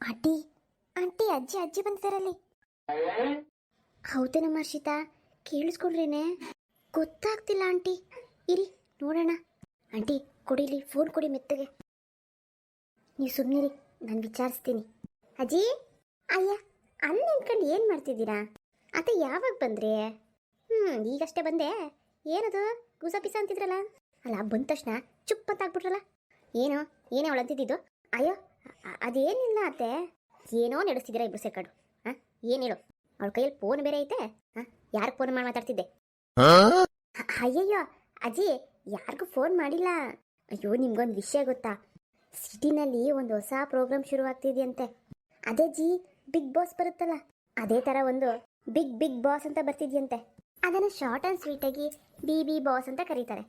Aunty aunty, ಅಜ್ಜಿ ಅಜ್ಜಿ ಬಂದಿದ್ದಾರಲ್ಲಿ. ಹೌದೇನಮ್ಮ ಹರ್ಷಿತಾ ಕೇಳಿಸ್ಕೊಳ್ರೇನೆ. ಗೊತ್ತಾಗ್ತಿಲ್ಲ ಆಂಟಿ. ಇರಿ, ನೋಡೋಣ. ಆಂಟಿ ಕೊಡಿಲಿ ಫೋನ್ ಕೊಡಿ ಮೆತ್ತಗೆ. ನೀವು ಸುಮ್ಮನಿರಿ ನಾನು ವಿಚಾರಿಸ್ತೀನಿ. ಅಜ್ಜಿ, ಅಯ್ಯ, ಅಲ್ಲಿ ನಿಂತ್ಕೊಂಡು ಏನು ಮಾಡ್ತಿದ್ದೀರಾ? ಅತ್ತೆ ಯಾವಾಗ ಬಂದ್ರಿ? ಹ್ಞೂ ಈಗಷ್ಟೇ ಬಂದೆ. ಏನದು, ಗುಸ ಪಿಸ ಅಂತಿದ್ರಲ್ಲ? ಅಲ್ಲ, ಬಂದ ತಕ್ಷಣ ಚುಪ್ ಅಂತ ಆಗ್ಬಿಟ್ರಲ್ಲ? ಏನು, ಏನೇ ಅವಳು ಅಂತಿದ್ದಿದ್ದು ಅಯ್ಯೋ ಅದೇನಿಲ್ಲ ಅತ್ತೆ. ಏನೋ ನಡೆಸ್ತಿದ್ದೀರಾ ಇಬ್ರು ಸೇರ್ಕೊಂಡು. ಏನು ಹೇಳು? ಅವ್ರ ಕೈಯಲ್ಲಿ ಫೋನ್ ಬೇರೆ ಐತೆ. ಹಾಂ ಯಾರಿಗೆ ಫೋನ್ ಮಾಡಿ ಮಾತಾಡ್ತಿದ್ದೆ? ಅಯ್ಯಯ್ಯೋ, ಅಜ್ಜಿ, ಯಾರಿಗೂ ಫೋನ್ ಮಾಡಿಲ್ಲ. ಅಯ್ಯೋ, ನಿಮ್ಗೊಂದು ವಿಷಯ ಗೊತ್ತಾ? ಸಿಟಿನಲ್ಲಿ ಒಂದು ಹೊಸ ಪ್ರೋಗ್ರಾಮ್ ಶುರು ಆಗ್ತಿದೆಯಂತೆ ಅದೇ ಜಿ ಬಿಗ್ ಬಾಸ್ ಬರುತ್ತಲ್ಲ? ಅದೇ ಥರ ಒಂದು ಬಿಗ್ ಬಿಗ್ ಬಾಸ್ ಅಂತ ಬರ್ತಿದ್ಯಂತೆ. ಅದನ್ನ ಶಾರ್ಟ್ ಆ್ಯಂಡ್ ಆಗಿ ಬಿ ಬಿ ಬಾಸ್ ಅಂತ ಕರೀತಾರೆ.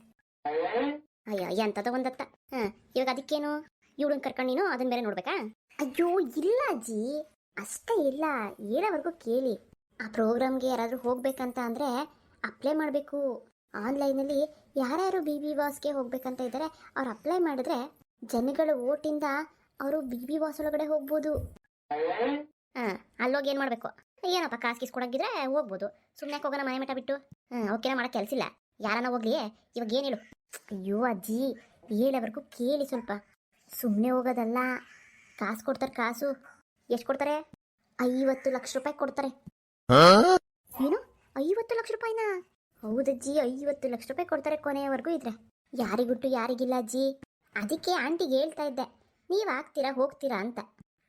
ಅಯ್ಯೋ ಎಂತದ ಒಂದತ್ತ ಹಾಂ, ಇವಾಗ ಅದಕ್ಕೇನು? ಇವಳನ್ನ ಕರ್ಕೊಂಡು ನೀನು ಅದನ್ನ ಬೇರೆ ನೋಡ್ಬೇಕಾ? ಅಯ್ಯೋ, ಇಲ್ಲ ಅಜ್ಜಿ. ಅಷ್ಟೇ ಇಲ್ಲ. ಏನವರೆಗೂ ಕೇಳಿ. ಆ ಪ್ರೋಗ್ರಾಮ್ಗೆ ಯಾರಾದರೂ ಹೋಗ್ಬೇಕಂತ ಅಂದರೆ ಅಪ್ಲೈ ಮಾಡಬೇಕು. ಆನ್ಲೈನಲ್ಲಿ ಯಾರ್ಯಾರು ಬಿ ಬಿ ಬಾಸ್ಗೆ ಹೋಗ್ಬೇಕಂತ ಇದ್ದಾರೆ, ಅವ್ರು ಅಪ್ಲೈ ಮಾಡಿದ್ರೆ ಜನಗಳ ಓಟಿಂದ ಅವರು ಬಿ ಬಿ ಬಾಸ್ ಒಳಗಡೆ ಹೋಗ್ಬೋದು. ಹಾಂ, ಅಲ್ಲೋಗಿ ಏನು ಮಾಡಬೇಕು? ಏನಪ್ಪ, ಕಾಸು ಗೀಸ್ ಕೊಡಂಗಿದ್ರೆ ಹೋಗ್ಬೋದು. ಸುಮ್ಮನೆ ಹೋಗೋಣ, ಮನೆ ಮಠ ಬಿಟ್ಟು? ಹಾಂ, ಓಕೆನ ಮಾಡಕ್ಕೆ ಕೆಲಸ ಇಲ್ಲ ಯಾರನ್ನ ಹೋಗ್ಲಿ? ಇವಾಗ ಏನು ಹೇಳು? ಅಯ್ಯೋ ಅಜ್ಜಿ ಹೇಳೋವರೆಗೂ ಕೇಳಿ ಸ್ವಲ್ಪ. ಸುಮ್ಮನೆ ಹೋಗೋದಲ್ಲ. ಕಾಸು ಕೊಡ್ತಾರೆ ಕಾಸು. ಎಷ್ಟು ಕೊಡ್ತಾರೆ? ಐವತ್ತು ಲಕ್ಷ ರೂಪಾಯಿ ಕೊಡ್ತಾರೆ. ಏನು? ಐವತ್ತು ಲಕ್ಷ ರೂಪಾಯಿನಾ? ಹೌದಜ್ಜಿ ಐವತ್ತು ಲಕ್ಷ ರೂಪಾಯಿ ಕೊಡ್ತಾರೆ ಕೊನೆಯವರೆಗೂ ಇದ್ರೆ. ಯಾರಿಗುಟ್ಟು ಯಾರಿಗಿಲ್ಲ ಅಜ್ಜಿ. ಅದಕ್ಕೆ ಆಂಟಿಗೆ ಹೇಳ್ತಾ ಇದ್ದೆ. ನೀವು ಆಗ್ತೀರಾ ಹೋಗ್ತೀರಾ ಅಂತ.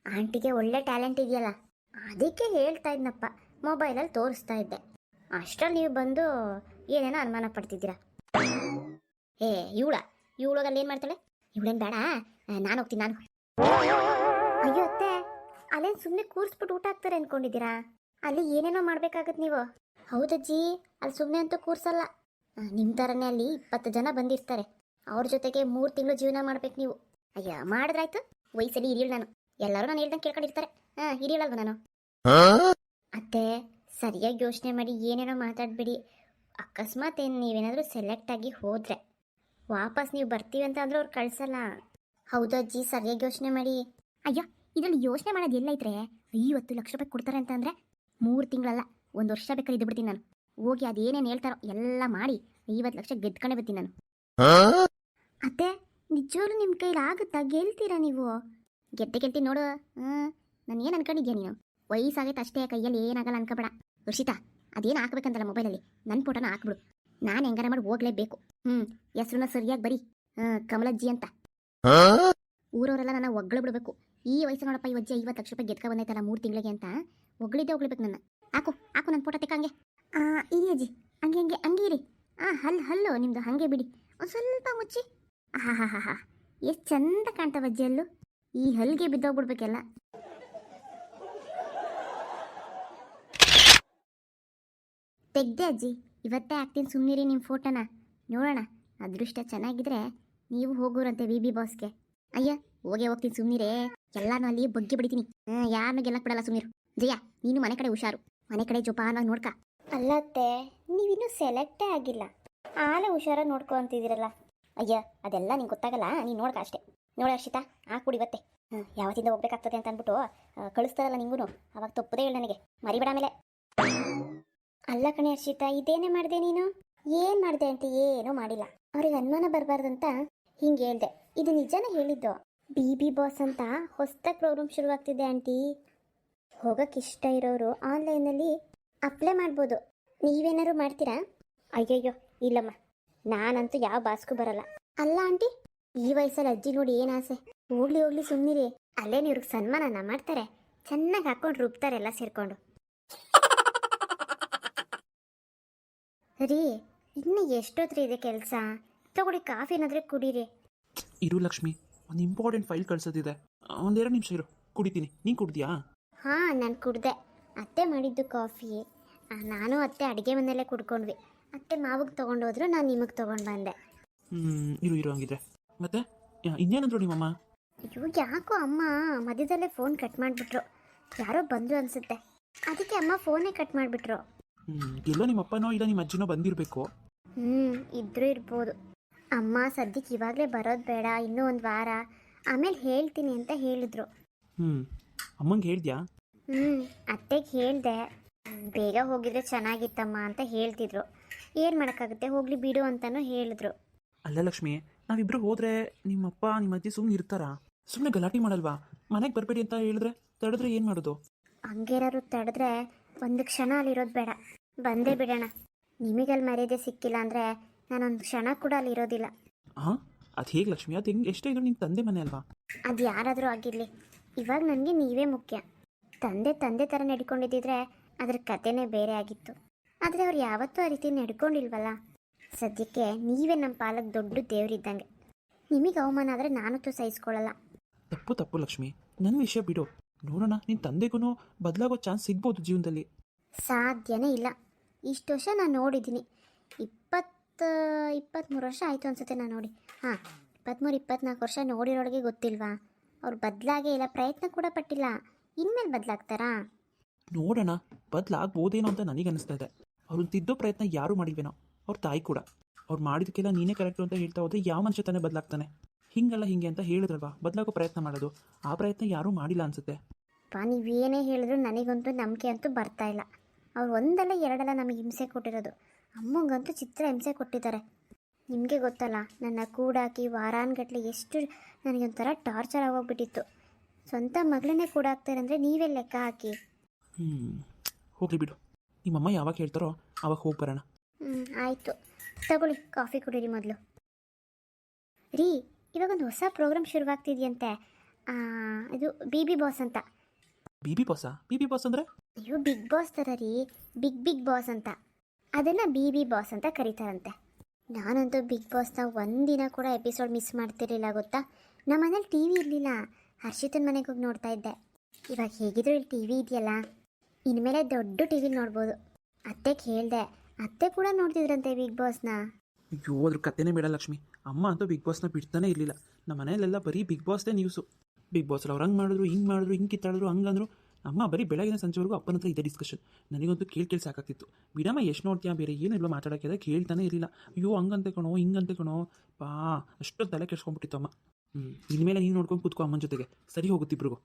ಆಂಟಿಗೆ ಒಳ್ಳೆ ಟ್ಯಾಲೆಂಟ್ ಇದೆಯಲ್ಲ. ಅದಕ್ಕೆ ಹೇಳ್ತಾ ಇದ್ನಪ್ಪ. ಮೊಬೈಲಲ್ಲಿ ತೋರಿಸ್ತಾ ಇದ್ದೆ. ಅಷ್ಟರಲ್ಲಿ ನೀವು ಬಂದು ಏನೇನೋ ಅನುಮಾನ ಪಡ್ತಿದ್ದೀರಾ? ಏ ಇವಳ. ಇವಳೋಗಲ್ಲಿ ಏನು ಮಾಡ್ತಾಳೆ? ಇವಳೇನು ಬೇಡ? ನಾನು ಹೋಗ್ತೀನಿ ನಾನು ಅಯ್ಯೋ ಅತ್ತೆ ಅಲ್ಲೇನು ಸುಮ್ಮನೆ ಕೂರಿಸ್ಬಿಟ್ಟು ಊಟ ಹಾಕ್ತಾರೆ ಅನ್ಕೊಂಡಿದ್ದೀರಾ? ಅಲ್ಲಿ ಏನೇನೋ ಮಾಡ್ಬೇಕಾಗತ್ತೆ ನೀವು. ಹೌದಜ್ಜಿ ಅಲ್ಲಿ ಸುಮ್ಮನೆ ಅಂತೂ ಕೂರ್ಸಲ್ಲ. ನಿಮ್ಮ ಥರನೇ ಅಲ್ಲಿ ಇಪ್ಪತ್ತು ಜನ ಬಂದಿರ್ತಾರೆ. ಅವ್ರ ಜೊತೆಗೆ ಮೂರು ತಿಂಗಳು ಜೀವನ ಮಾಡ್ಬೇಕು ನೀವು. ಅಯ್ಯ ಮಾಡಿದ್ರಾಯ್ತು. ವಯಸ್ಸಲ್ಲಿ ಹಿರಿಯಳು ನಾನು. ಎಲ್ಲರೂ ನಾನು ಹೇಳ್ದಂಗೆ ಕೇಳ್ಕೊಂಡಿರ್ತಾರೆ. ಹಾಂ ಹಿರಿಯಳಲ್ವ ನಾನು? ಅತ್ತೆ ಸರಿಯಾಗಿ ಯೋಚನೆ ಮಾಡಿ ಏನೇನೋ ಮಾತಾಡ್ಬೇಡಿ. ಅಕಸ್ಮಾತ್ ಏನು ನೀವೇನಾದರೂ ಸೆಲೆಕ್ಟ್ ಆಗಿ ಹೋದರೆ. ವಾಪಸ್ ನೀವು ಬರ್ತೀವಿ ಅಂತ ಅಂದ್ರೆ ಅವ್ರು ಕಳ್ಸಲ್ಲ. ಹೌದು ಅಜ್ಜಿ ಸರಿಯಾಗಿ ಯೋಚನೆ ಮಾಡಿ. ಅಯ್ಯೋ ಇದರಲ್ಲಿ ಯೋಚನೆ ಮಾಡೋದು ಎಲ್ಲೈತ್ರೆ ಐವತ್ತು ಲಕ್ಷ ರೂಪಾಯಿ ಕೊಡ್ತಾರೆ ಅಂತ ಅಂದ್ರೆ ಮೂರು ತಿಂಗಳಲ್ಲ ಒಂದು ವರ್ಷ ಬೇಕಾದ್ರೆ ಇದ್ದು ಬಿಡ್ತೀನಿ ನಾನು. ಹೋಗಿ ಅದೇನೇನು ಹೇಳ್ತಾರೋ ಎಲ್ಲ ಮಾಡಿ ಐವತ್ತು ಲಕ್ಷ ಗೆದ್ಕೊಂಡೇ ಬರ್ತೀನಿ ನಾನು. ಅತ್ತೆ ನಿಜವಾಗ್ಲೂ ನಿಮ್ಮ ಕೈಲಿ ಆಗುತ್ತಾ? ಗೆಲ್ತೀರಾ ನೀವು? ಗೆದ್ದೆ ಗೆಲ್ತೀನಿ ನೋಡು. ಹ್ಞೂ ನಾನು ಏನು ಅನ್ಕೊಂಡಿದ್ಯಾ ನೀನು? ವಯಸ್ಸಾಗೈತೆ ಅಷ್ಟೇ ಕೈಯಲ್ಲಿ ಏನಾಗಲ್ಲ ಅನ್ಕೋಬೇಡ. ಋಷಿತಾ ಅದೇನು ಹಾಕ್ಬೇಕಂತಲ್ಲ ಮೊಬೈಲಲ್ಲಿ ನನ್ನ ಫೋಟೋನ ಹಾಕ್ಬಿಡು. ನಾನು ಹೆಂಗಾರ ಮಾಡಿ ಹೋಗ್ಲೇಬೇಕು. ಹ್ಞೂ ಹೆಸ್ರನ್ನ ಸರಿಯಾಗಿ ಬರೀ. ಕಮಲಜ್ಜಿ ಅಂತ. ಊರವರೆಲ್ಲ ನನ್ನ ಒಗ್ಗಳ ಬಿಡಬೇಕು. ಈ ವಯಸ್ಸು ನೋಡಪ್ಪ, ಈ ವಜ್ಜೆ ಐವತ್ತು ಲಕ್ಷ ರೂಪಾಯಿ ಗೆದ್ಕ ಬಂದೈತಲ್ಲ, ಮೂರು ತಿಂಗಳಿಗೆ ಅಂತ. ಒಗ್ಳಿದ್ದೆ ಒಗ್ಳಬೇಕು ನನ್ನ. ಹಾಕು ಹಾಕು ನನ್ನ ಫೋಟೋ ತೆಕ್ಕ ಹಂಗೆ. ಇರಿ ಅಜ್ಜಿ, ಹಂಗೆ ಹಂಗೆ ಹಂಗೆ ಇರಿ. ಹಾಂ ಹಲ್, ಹಲ್ಲು ನಿಮ್ಮದು ಹಂಗೆ ಬಿಡಿ. ಒಂದು ಸ್ವಲ್ಪ ಮುಚ್ಚಿ. ಹಾ ಹಾ ಹಾ ಹಾ ಎಷ್ಟು ಚಂದ ಕಾಣ್ತಾವ ಅಜ್ಜಿ ಅಲ್ಲೂ ಈ ಹಲ್ಗೆ ಬಿದ್ದೋಗ್ಬಿಡ್ಬೇಕೆಲ್ಲ. ತೆಗ್ದೆ ಅಜ್ಜಿ, ಇವತ್ತೇ ಹಾಕ್ತೀನಿ ಸುಮ್ಮನಿರಿ ನಿಮ್ಮ ಫೋಟೋನ. ನೋಡೋಣ, ಅದೃಷ್ಟ ಚೆನ್ನಾಗಿದ್ರೆ ನೀವು ಹೋಗೋರಂತೆ ವಿ ಬಿ ಬಾಸ್ಗೆ. ಅಯ್ಯ, ಹೋಗೇ ಹೋಗ್ತೀನಿ ಸುಮ್ಮನಿರೇ ಎಲ್ಲಾನು ಅಲ್ಲಿ ಬಗ್ಗಿ ಬಿಡ್ತೀನಿ. ಹ್ಞೂ ಯಾರನ್ನೂ ಗೆಲ್ಲಕ್ಕೆ ಬಿಡಲ್ಲ ಸುಮ್ಮನಿರು ಜಯ, ನೀನು ಮನೆ ಕಡೆ ಹುಷಾರು. ಮನೆ ಕಡೆ ಜೋಪಾನ ನೋಡ್ಕ. ಅಲ್ಲತ್ತೆ, ನೀವಿನ್ನೂ ಸೆಲೆಕ್ಟೇ ಆಗಿಲ್ಲ. ಆಲೆ ಹುಷಾರಾಗಿ ನೋಡ್ಕೊ ಅಂತಿದ್ದೀರಲ್ಲ. ಅಯ್ಯ, ಅದೆಲ್ಲ ನಿಂಗೆ ಗೊತ್ತಾಗಲ್ಲ. ನೀನು ನೋಡ್ಕ ಅಷ್ಟೇ. ನೋಡಿ ಹರ್ಷಿತಾ, ಆ ಕುಡಿ ಬತ್ತೆ. ಯಾವತ್ತಿಂದ ಹೋಗ್ಬೇಕಾಗ್ತದೆ ಅಂತ ಅಂದ್ಬಿಟ್ಟು ಕಳಿಸ್ತಾರಲ್ಲ ನಿಂಗೂ ಅವಾಗ ತಪ್ಪದೇ ಹೇಳಿ ನನಗೆ. ಮರಿಬೇಡ ಆಮೇಲೆ. ಅಲ್ಲ ಕಣೆ ಹರ್ಷಿತಾ, ಇದೇನೇ ಮಾಡಿದೆ ನೀನು? ಏನು ಮಾಡಿದೆ ಅಂತ? ಏನೂ ಮಾಡಿಲ್ಲ. ಅವ್ರಿಗೆ ಅನುಮಾನ ಬರಬಾರ್ದಂತ ಹಿಂಗೆ ಹೇಳ್ದೆ. ಇದು ನಿಜನೇ ಹೇಳಿದ್ದು. ಬಿ ಬಿ ಬಾಸ್ ಅಂತ ಹೊಸ್ದಾಗಿ ಪ್ರೋಗ್ರಾಮ್ ಶುರುವಾಗ್ತಿದೆ ಆಂಟಿ. ಹೋಗಕ್ಕೆ ಇಷ್ಟ ಇರೋರು ಆನ್ಲೈನಲ್ಲಿ ಅಪ್ಲೈ ಮಾಡ್ಬೋದು. ನೀವೇನಾದ್ರು ಮಾಡ್ತೀರಾ? ಅಯ್ಯಯ್ಯೋ, ಇಲ್ಲಮ್ಮ. ನಾನಂತೂ ಯಾವ ಬಾಸ್ಗೂ ಬರಲ್ಲ. ಅಲ್ಲ ಆಂಟಿ, ಈ ವಯಸ್ಸಲ್ಲಿ ಅಜ್ಜಿ ನೋಡಿ ಏನು ಆಸೆ? ಹೋಗ್ಲಿ ಹೋಗ್ಲಿ ಸುಮ್ಮನಿರಿ ಅಲ್ಲೇನು ಇವ್ರಿಗೆ ಸನ್ಮಾನನ ಮಾಡ್ತಾರೆ? ಚೆನ್ನಾಗಿ ಹಾಕೊಂಡು ರುಬ್ತಾರೆ ಎಲ್ಲ ಸೇರ್ಕೊಂಡು. ರೀ, ಇನ್ನು ಎಷ್ಟೊತ್ರಿ ಇದೆ ಕೆಲಸ? ತಗೊಳ್ಳಿ ಕಾಫಿ ಏನಾದ್ರೆ ಕುಡೀರಿ. ಇರು ಲಕ್ಷ್ಮಿ ಒಂದು ಇಂಪಾರ್ಟೆಂಟ್ ಫೈಲ್ ಕಳ್ಸೋದಿದೆ. ಒಂದೆರಡು ನಿಮಿಷ ಇರು ಕುಡಿತೀನಿ. ನೀನು ಕುಡ್ದಿಯಾ? ಹಾ ನಾನು ಕುಡ್ದೆ. ಅತ್ತೆ ಮಾಡಿದ್ದು ಕಾಫಿ. ನಾನು ಅತ್ತೆ ಅಡುಗೆ ಮನೆಯಲ್ಲೇ ಕುಡ್ಕೊಂಡ್ವಿ. ಅತ್ತೆ ಮಾವಿಗೆ ತೊಗೊಂಡೋದ್ರು ನಾನು ನಿಮಗೆ ತೊಗೊಂಡು ಬಂದೆ. ಹ್ಞೂ ಇರು ಇರು ಹಂಗಿದ್ರೆ. ಮತ್ತೆ? ಇನ್ನೇನಂದ್ರು ನಿಮ್ಮಮ್ಮ? ಅಯ್ಯೋ ಯಾಕೋ ಅಮ್ಮ ಮಧ್ಯದಲ್ಲೇ ಫೋನ್ ಕಟ್ ಮಾಡಿಬಿಟ್ರು. ಯಾರೋ ಬಂದರು ಅನಿಸುತ್ತೆ. ಅದಕ್ಕೆ ಅಮ್ಮ ಫೋನೇ ಕಟ್ ಮಾಡಿಬಿಟ್ರು. ಹ್ಞೂ ಎಲ್ಲೋ ನಿಮ್ಮ ಅಪ್ಪನೋ ಇಲ್ಲ ನಿಮ್ಮ ಅಜ್ಜಿನೋ ಬಂದಿರಬೇಕು. ಹ್ಞೂ ಇದ್ರೂ ಇರ್ಬೋದು. ಅಮ್ಮ ಸದ್ಯಕ್ಕೆ ಇವಾಗಲೇ ಬರೋದು ಬೇಡ ಇನ್ನೂ ಒಂದು ವಾರ. ಆಮೇಲೆ ಹೇಳ್ತೀನಿ ಅಂತ ಹೇಳಿದ್ರು. ಹ್ಞೂ ಅಮ್ಮಂಗೆ ಹೇಳ್ದ್ಯಾ? ಹ್ಞೂ ಅತ್ತೆಗೆ ಹೇಳಿದೆ. ಬೇಗ ಹೋಗಿದ್ರೆ ಚೆನ್ನಾಗಿತ್ತಮ್ಮ ಅಂತ ಹೇಳ್ತಿದ್ರು. ಏನು ಮಾಡೋಕ್ಕಾಗುತ್ತೆ? ಹೋಗಲಿ ಬಿಡು ಅಂತನೂ ಹೇಳಿದ್ರು. ಅಲ್ಲ ಲಕ್ಷ್ಮಿ ನಾವಿಬ್ರು ಹೋದ್ರೆ ನಿಮ್ಮಪ್ಪ ನಿಮ್ಮ ಅಜ್ಜಿ ಸುಮ್ಮನೆ ಇರ್ತಾರಾ? ಸುಮ್ಮನೆ ಗಲಾಟೆ ಮಾಡಲ್ವಾ? ಮನೆಗೆ ಬರಬೇಡಿ ಅಂತ ಹೇಳಿದ್ರೆ ತಡೆದ್ರೆ ಏನು ಮಾಡೋದು? ಹಂಗೇನಾದ್ರು ತಡೆದ್ರೆ ಒಂದು ಕ್ಷಣ ಅಲ್ಲಿರೋದು ಬೇಡ. ಬಂದೇ ಬಿಡೋಣ. ನಿಮಗಲ್ಲಿ ಮರ್ಯಾದೆ ಸಿಕ್ಕಿಲ್ಲ ಅಂದರೆ ನಾನೊಂದು ಕ್ಷಣ ಕೂಡ ಅಲ್ಲಿ ಇರೋದಿಲ್ಲ. ಹಾಂ ಅದು ಹೇಗೆ ಲಕ್ಷ್ಮಿ? ಅದು ಹೆಂಗೆ ಎಷ್ಟೇ ಇದ್ರು ನಿನ್ನ ತಂದೆ ಮನೆ ಅಲ್ವಾ? ಅದು ಯಾರಾದರೂ ಆಗಿರಲಿ. ಇವಾಗ ನನಗೆ ನೀವೇ ಮುಖ್ಯ. ತಂದೆ ತಂದೆ ಥರ ನಡ್ಕೊಂಡಿದ್ದಿದ್ರೆ ಅದ್ರ ಕಥೆನೇ ಬೇರೆ ಆಗಿತ್ತು. ಆದರೆ ಅವ್ರು ಯಾವತ್ತೂ ಆ ರೀತಿ ನಡ್ಕೊಂಡಿಲ್ವಲ್ಲ? ಸದ್ಯಕ್ಕೆ ನೀವೇ ನಮ್ಮ ಪಾಲಕ್ ದೊಡ್ಡ ದೇವರಿದ್ದಂಗೆ. ನಿಮಗೆ ಅವಮಾನ ಆದರೆ ನಾನಂತೂ ಸಹಿಸ್ಕೊಳ್ಳಲ್ಲ. ತಪ್ಪು ತಪ್ಪು ಲಕ್ಷ್ಮಿ. ನನ್ನ ವಿಷಯ ಬಿಡು. ನೋಡೋಣ ನಿನ್ನ ತಂದೆಗೂ ಬದಲಾಗೋ ಚಾನ್ಸ್ ಸಿಗ್ಬೋದು ಜೀವನದಲ್ಲಿ. ಸಾಧ್ಯನೇ ಇಲ್ಲ. ಇಷ್ಟು ವರ್ಷ ನಾನು ನೋಡಿದ್ದೀನಿ. ಇಪ್ಪತ್ತ್ಮೂರು ವರ್ಷ ಆಯಿತು ಅನ್ಸುತ್ತೆ ನಾನು ನೋಡಿ. ಹಾಂ ಇಪ್ಪತ್ತ್ಮೂರು ಇಪ್ಪತ್ತ್ನಾಲ್ಕು ವರ್ಷ ನೋಡಿರೋಳಿಗೆ ಗೊತ್ತಿಲ್ವಾ? ಅವ್ರು ಬದಲಾಗೇ ಇಲ್ಲ ಪ್ರಯತ್ನ ಕೂಡ ಪಟ್ಟಿಲ್ಲ. ಇನ್ಮೇಲೆ ಬದಲಾಗ್ತಾರಾ? ನೋಡೋಣ ಬದಲಾಗ್ಬೋದೇನೋ ಅಂತ ನನಗೆ ಅನಿಸ್ತಾ ಇದೆ ಅವ್ರನ್ನ ತಿದ್ದೋ ಪ್ರಯತ್ನ ಯಾರು ಮಾಡಿಲ್ವೇನೋ ಅವ್ರ ತಾಯಿ ಕೂಡ. ಅವ್ರು ಮಾಡಿದಕ್ಕೆಲ್ಲ ನೀನೇ ಕರೆಕ್ಟು ಅಂತ ಹೇಳ್ತಾ ಹೋದ್ರೆ ಯಾವ ಮನುಷ್ಯ ತಾನೇ ಬದಲಾಗ್ತಾನೆ? ಹಿಂಗಲ್ಲ ಹಿಂಗೆ ಅಂತ ಹೇಳಿದ್ರಲ್ವಾ? ಬದಲಾಗೋ ಪ್ರಯತ್ನ ಮಾಡೋದು. ಆ ಪ್ರಯತ್ನ ಯಾರೂ ಮಾಡಿಲ್ಲ ಅನ್ಸುತ್ತೆ. ಪಾ ನೀವೇನೇ ಹೇಳಿದ್ರು ನನಗಂತೂ ನಂಬಿಕೆ ಅಂತೂ ಬರ್ತಾ ಇಲ್ಲ. ಅವ್ರು ಒಂದಲ್ಲ ಎರಡಲ್ಲ ನಮಗೆ ಹಿಂಸೆ ಕೊಟ್ಟಿರೋದು. ಅಮ್ಮಂಗಂತೂ ಚಿತ್ರ ಹಿಂಸೆ ಕೊಟ್ಟಿದ್ದಾರೆ. ನಿಮಗೆ ಗೊತ್ತಲ್ಲ ನನ್ನ ಕೂಡಾಕಿ ವಾರಾನ್ಗಟ್ಲೆ ಎಷ್ಟು ನನಗೊಂಥರ ಟಾರ್ಚರ್ ಆಗೋಗ್ಬಿಟ್ಟಿತ್ತು. ಸ್ವಂತ ಮಗಳನ್ನೇ ಕೂಡಾಕ್ತಾರೆ ಅಂದರೆ ನೀವೇ ಲೆಕ್ಕ ಹಾಕಿ. ಹ್ಞೂ ಹೋಗಲಿ ಬಿಡು. ನಿಮ್ಮಮ್ಮ ಯಾವಾಗ ಹೇಳ್ತಾರೋ ಅವಾಗ ಹೋಗಿ ಬರೋಣ. ಹ್ಞೂ ಆಯಿತು. ತಗೊಳ್ಳಿ ಕಾಫಿ ಕುಡೀರಿ ಮೊದಲು. ರೀ ಇವಾಗ ಒಂದು ಹೊಸ ಪ್ರೋಗ್ರಾಮ್ ಶುರುವಾಗ್ತಿದೆಯಂತೆ. ಇದು ಬಿ ಬಿ ಬಾಸ್ ಅಂತ. ಬಿ ಬಿ ಬಾಸಾ? ಬಿ ಬಿ ಬಾಸ್ ಅಂದರೆ? ಅಯ್ಯೋ ಬಿಗ್ ಬಾಸ್ ಥರ ರೀ. ಬಿಗ್ ಬಿಗ್ ಬಾಸ್ ಅಂತ. ಅದನ್ನು ಬಿ ಬಿ ಬಾಸ್ ಅಂತ ಕರೀತಾರಂತೆ. ನಾನಂತೂ ಬಿಗ್ ಬಾಸ್ನ ಒಂದಿನ ಕೂಡ ಎಪಿಸೋಡ್ ಮಿಸ್ ಮಾಡ್ತಿರಲಿಲ್ಲ ಗೊತ್ತಾ? ನಮ್ಮ ಮನೇಲಿ ಟಿ ವಿ ಇರಲಿಲ್ಲ. ಹರ್ಷಿತನ ಮನೆಗೆ ಹೋಗಿ ನೋಡ್ತಾ ಇದ್ದೆ. ಇವಾಗ ಹೇಗಿದ್ರು ಇಲ್ಲಿ ಟಿ ವಿ ಇದೆಯಲ್ಲ? ಇನ್ಮೇಲೆ ದೊಡ್ಡ ಟಿ ವಿಲಿ ನೋಡ್ಬೋದು. ಅತ್ತೆ ಕೇಳಿದೆ, ಅತ್ತೆ ಕೂಡ ನೋಡ್ತಿದ್ರಂತೆ ಬಿಗ್ ಬಾಸ್ನ ಅಯ್ಯೋ, ಅದ್ರ ಕತೆನೇ ಬೇಡ ಲಕ್ಷ್ಮಿ. ಅಮ್ಮ ಅಂತೂ ಬಿಗ್ ಬಾಸ್ನ ಬಿಡ್ತಾನೆ ಇರಲಿಲ್ಲ. ನಮ್ಮ ಮನೆಯಲ್ಲೆಲ್ಲ ಬರೀ ಬಿಗ್ ಬಾಸ್ದೇ ನ್ಯೂಸು ಬಿಗ್ ಬಾಸ್ ಅವ್ರು ಹಂಗೆ ಮಾಡಿದ್ರು, ಹಿಂಗೆ ಮಾಡಿದ್ರು, ಹಿಂಗೆ ಕಿತ್ತಾಡಿದ್ರು ಹಂಗಂದ್ರು ಅಮ್ಮ, ಬರೀ ಬೆಳಗಿನ ಸಂಜೆವರೆಗೂ ಅಪ್ಪನ ಹತ್ರ ಇದೇ ಡಿಸ್ಕಷನ್ ನನಗಂತೂ ಕೇಳಿ ಕೇಳಿ ಸಾಕಾಗ್ತಿತ್ತು. ಬಿಡಮ್ಮ ಎಷ್ಟು ನೋಡ್ತೀಯಾ ಬೇರೆ ಏನಿಲ್ಲ ಮಾತಾಡೋಕೆ ಕೇಳ್ತಾನೆ ಇರಲಿಲ್ಲ. ಅಯ್ಯೋ, ಹಂಗಂತೆ ಕಣೋ, ಹಿಂಗಂತೆ ಕಣೋ. ಪಾ, ಅಷ್ಟೊಂದು ತಲೆ ಕೆಡ್ಸ್ಕೊಂಡ್ಬಿಟ್ಟಿತ್ತು ಅಮ್ಮ. ಹ್ಞೂ ಇನ್ಮೇಲೆ ನೀನು ನೋಡ್ಕೊಂಡು ಕೂತ್ಕೊ ಅಮ್ಮನ ಜೊತೆಗೆ. ಸರಿ ಹೋಗುತ್ತಿಬ್ರಿಗೂ